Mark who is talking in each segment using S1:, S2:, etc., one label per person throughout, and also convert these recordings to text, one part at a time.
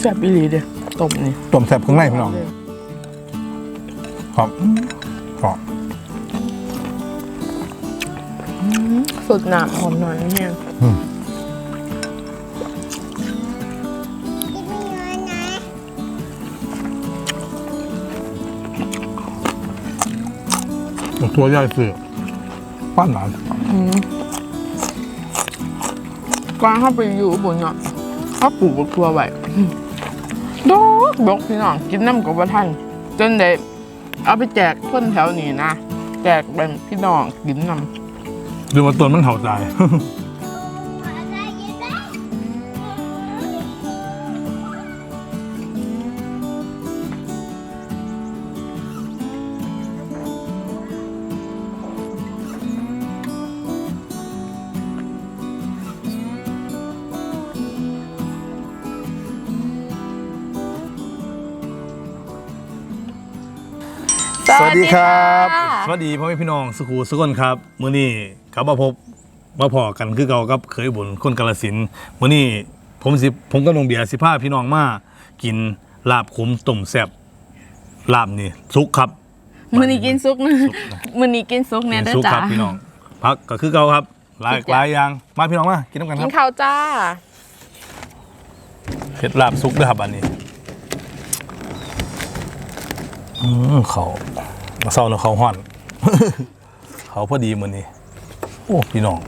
S1: แซ่บอีหลีเด้อต้มนี่
S2: ต้มแซ่บข้างในพี่น้องครับครับ
S1: สดน้ำหอมหน่อยนะเนี่ย
S2: ตัวใหญ่เสือป้านหลาน
S1: กวางเข้าไปอยู่บนเนาะเขาปลูกบักทัวไว้ ดกดอกพี่น้องกินน้ำกับว่าท่านจนได้เอาไปแจกคนแถวนี้นะ แจกเป็นพี่น้องกินน้ำ
S2: ดูมาตัวมันเห่าใจ สวัสดีครับสวัสดีพ่อแม่พี่น้องสุขูสุกนครับมื้อนี้ครับมาพบมาพอกันคือเก่ากับเคยบุญคนกาลสินธุ์มื้อนี้ผมสิผมกับน้องเบียร์สิพาพี่น้องมากินลาบขมต้มแซ่บลาบนี่สุกครับ
S1: มือนี้กินซุกนะมือนี้กินซุกเนี่ยเด้อ
S2: สุก
S1: จ้า
S2: ครับพี่น้องพักก็คือเก่าครับหลาย
S1: สุกจ้ะ
S2: หลายอย่างมาพี่น้องมากินน้ำกันค
S1: กิ
S2: รั
S1: น
S2: บ
S1: ข้าวจ้า
S2: เผ็ดลาบสุกเด้อครับอันนี้ อืมเขามาเศร้าเนอะเขาห่อน เขาพอดีมื้อนี้โอ้พี่น้อง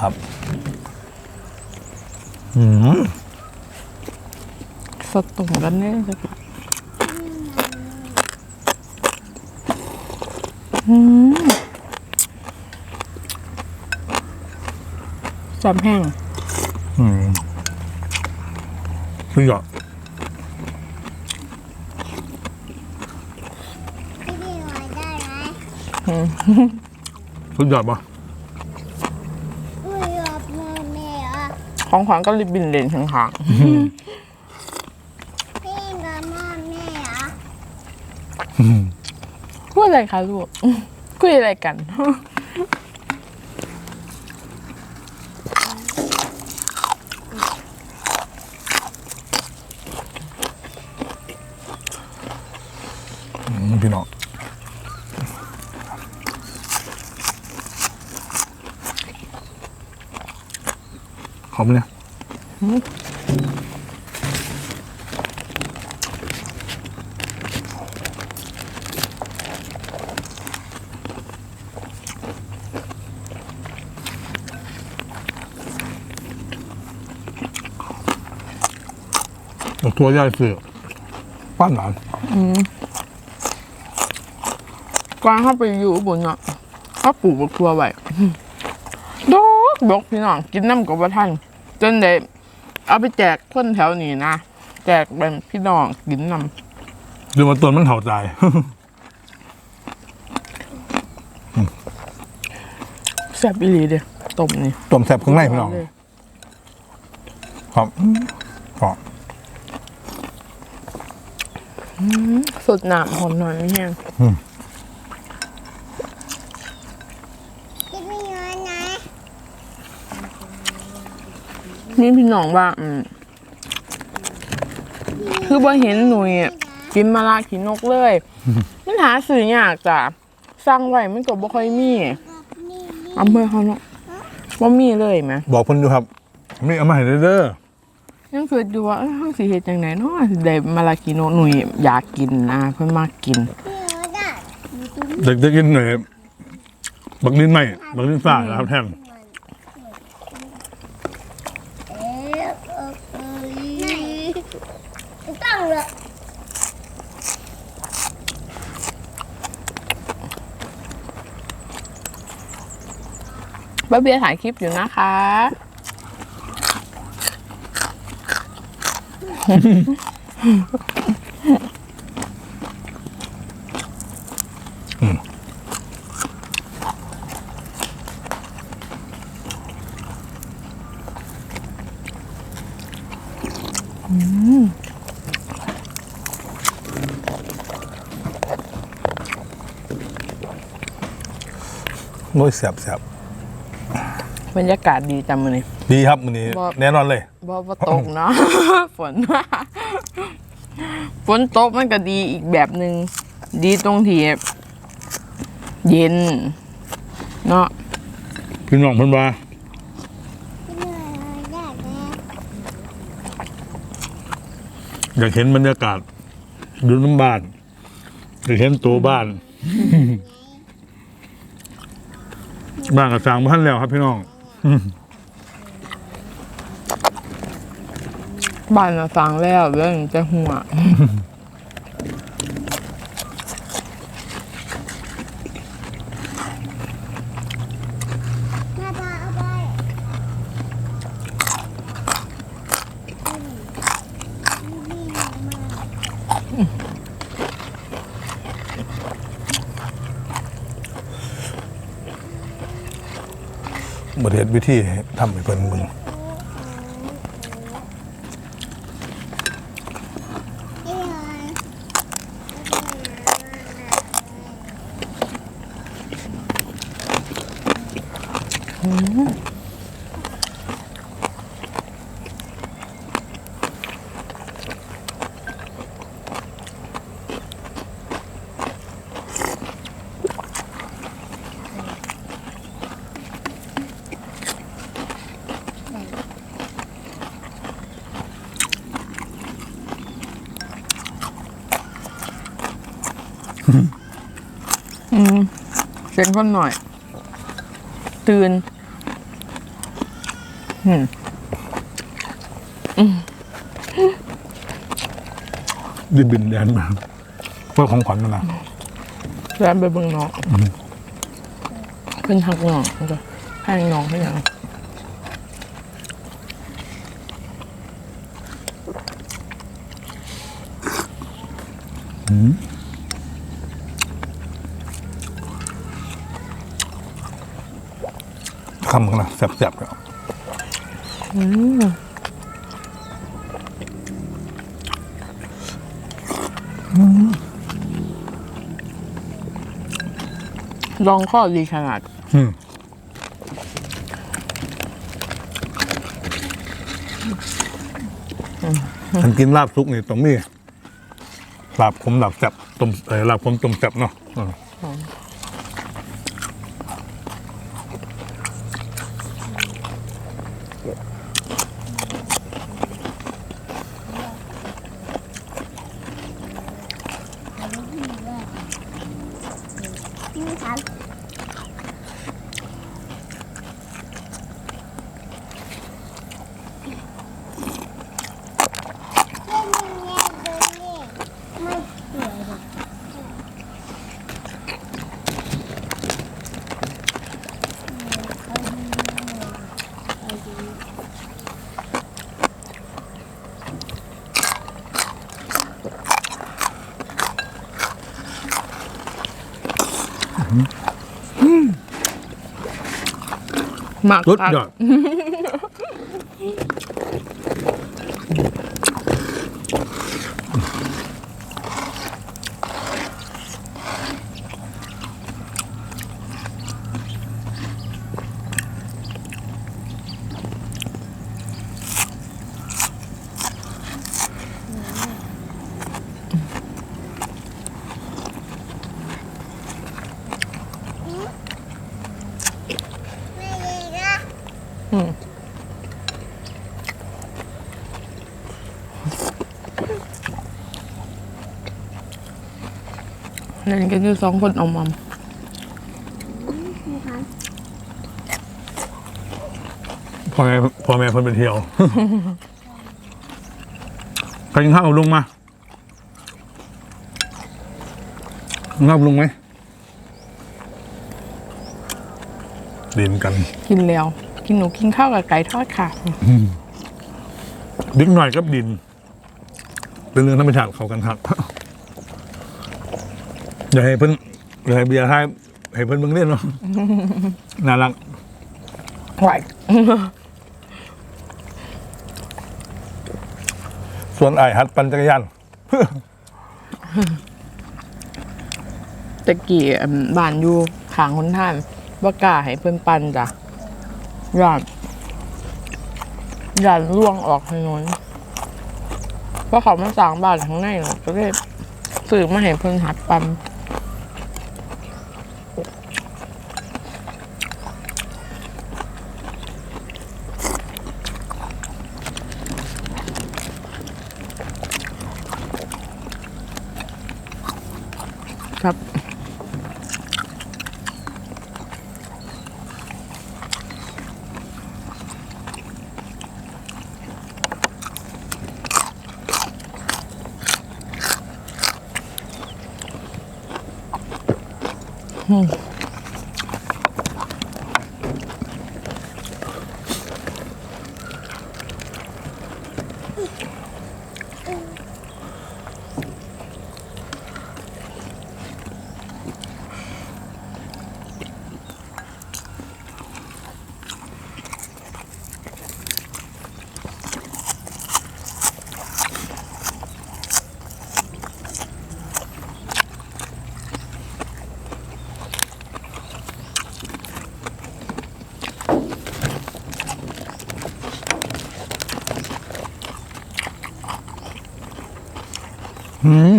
S2: ครับ อืม
S1: สดตุ่มกันเนี่ยจ้ะอืมจำแห้ง
S2: อืมสุดยอด สุดยอดปะ
S1: ของขวัญก็ริบบินเลนข้างๆพูดอะไรคะลูกคุยอะไรกัน
S2: อืมพี่น้องหอมเนี่ย ตัวใหญ่เสือป้านหลาน
S1: กวางเข้าไปอยู่บนเนาะเขาปลูกบักทัวไว้ดอกดอกพี่น้องกินน้ำกับว่าท่านจนได้เอาไปแจกคนแถวนี้นะแจกเป็นพี่น้องกินน้
S2: ดูมาตัวมันเห่าใจำ
S1: แซ่บอีหลีเด้อต้มนี่
S2: ต้มแซ่บข้างในพี่น้องครับครับ
S1: สดน้ำหอมหน่อยนะเนี่ยนี่พี่น้องว่า อืม คือบ่เห็นหนุ่ยกินมาลาขีนกเลย มันหาสื่อยากจ้ะสร้างไว้มันก็บ่ค่อยมีอำเภอเขาเนาะบ่มีเลยไหม
S2: บอกเพิ่นอยู่ครับ มีเอามาให้เด้อ
S1: ยังคิดอยู่ว่าเอ้ยเฮาสิเฮ็ดจังไดเนาะสิได้มาลาขีนกหนุ่ยอยากกินนะเพิ่นมากกิน
S2: เด็กจะกินหน่อยบักลิ้นใหม่บักลิ้นฝ่านะครับแท่น
S3: ตั้งเลย
S1: ป้าเบียร์ถ่ายคลิปอยู่นะคะ
S2: โอ้ยแซ่บแซ่บบ
S1: รรยากาศดีจังเลย
S2: ดีครับมื้อนี้
S1: บ่
S2: แน่นอนเลย
S1: บ่บ่ตกเนาะ ฝน ฝนตกมันก็ดีอีกแบบหนึ่งดีตรงที่เย็น เนาะ
S2: พี่น้องเพิ่นว่าอยากเห็นบรรยากาศดูน้ำบ้านอยากเห็นตัวบ้าน บ้านกับสร้างบ้านแล้วครับพี่น้อง
S1: บ้านน่ะฟังแล้วเรื่องจะหัว
S2: บทเรียนวิธีทำให้เพิ่นมึง
S1: เสียงคนหน่อย ตื่น
S2: ดิบินแดนมาเพื่อของขวัญนั่นนะ
S1: แล้ไปเบิ่งน้องเพิ่นหักน้องจ้ะให้น้องให้หยัง
S2: คำกันนะแซ่บๆครับ
S1: ลองข้อดีขนาด
S2: อืมฉันกินลาบซุกนี่ตรงนี้ลาบผมลาบแซ่บต้มเออลาบผมต้มแซ่บเนาะอืม
S1: หมัก
S2: สุด
S1: ผัก
S2: ยอด
S1: เล่นกันอยู่สองคนเอามัม
S2: พ่อแม่พ่อแม่เพิ่นไปเที่ยวใครกินข้าวกับลุงมากินข้าวกับลุงไหมดินกัน
S1: กินแล้ว กินหนูกินข้าวกับไก่ทอดค่ะ
S2: ดิกหน่อยกับดิน เป็นเรื่องธรรมชาติเขากันครับ อย่าให้เพิ่นอย่าให้เบียร์ให้ให้เพิ่นเบิ่งเล่นเนาะน่ารัก
S1: ไหว
S2: ส่วนไอ้ายหัดปั่นจักรยาน
S1: ตะกี้อันบ้านอยู่ทางคนท่านว่ากล้าให้เพิ่นปั่นจ้ะยอดยันล่วงออกถนนเพราะเขามาสร้างบ้านข้างในเนาะก็เลยซื้อมาให้เพิ่นหัดปั๊ม
S2: อืม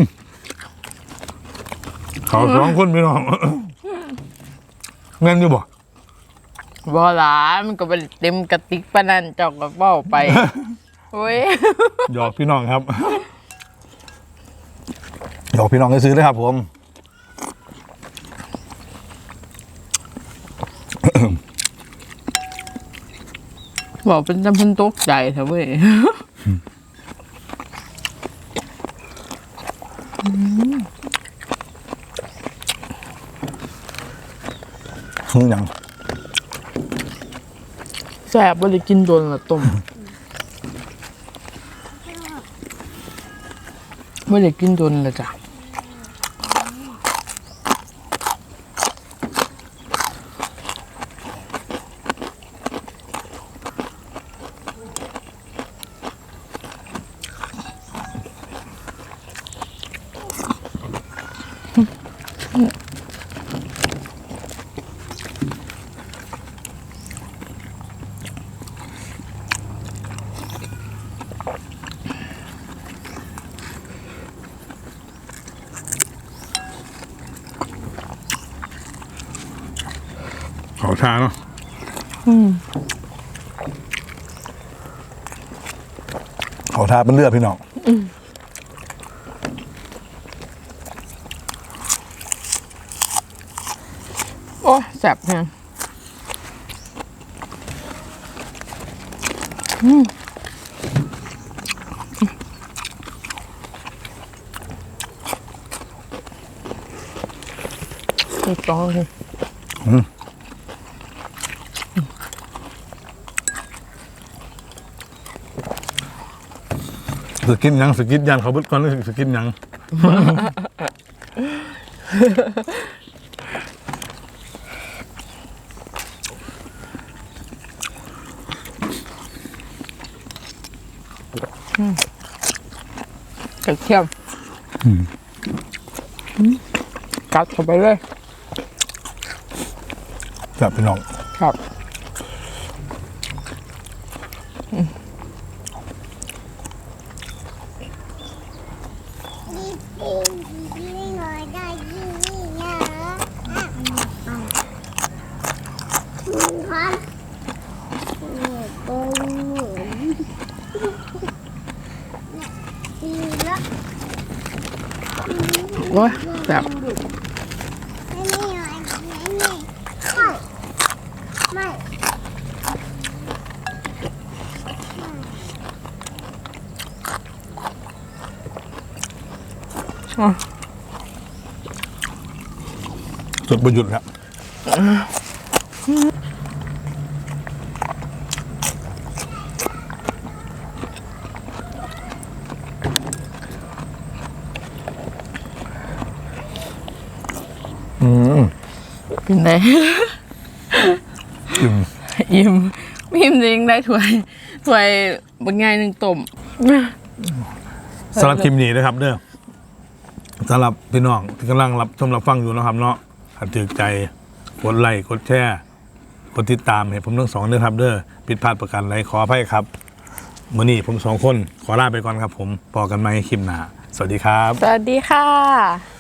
S2: เขาสองคนพี่น้องเงินอยู่บ่
S1: บ่หลามันก็ไปเต็มกระติกปานนันเจอกกับเบ้าไปโอ้ย
S2: หยอกพี่น้องครับหยอกพี่น้องก็ซื้อเลยครับผม
S1: บอกเป็นจำเพิ่นตกใจเถอะเว้ย
S2: คืออย่าง
S1: แสบบ่ได้กินโดนละต้มบ่ได้กินโดนละจ้ะ
S2: เชาเนาะ
S1: อืม
S2: เขาทาเป็นเลือดพี่น้อง
S1: โอ้ยแสบแฮงอืมถูกต้องเลย
S2: สกินหยังสกินยันเขาเบิดก่อนหรือสกินหยัง
S1: กระเทียมกัดเข้าไปเลย
S2: แบบพี่น้อง
S1: ครับ
S3: mày
S1: อะ
S2: สุดประยุทธ์ครับอืม
S1: เป็นไง
S2: อิ่ม
S1: อิ่มอิ่มจริงได้ถ้วยถ้วยบางไงหนึ่งต้ม
S2: สำหรับคลิปนี้นะครับเด้อสำหรับพี่น้องที่กำลังรับชมรับฟังอยู่นะครับ เนาะถ้าถือใจกดไลค์กดแชร์กดติดตามให้ผมทั้งสองเด้อครับ เด้อผิดพลาดประการใดขออภัยครับมื่อนี้ผมสองคนขอลาไปก่อนครับ ผมพอกันไหมคลิปหน้าสวัสดีครับ
S1: สวัสดีค่ะ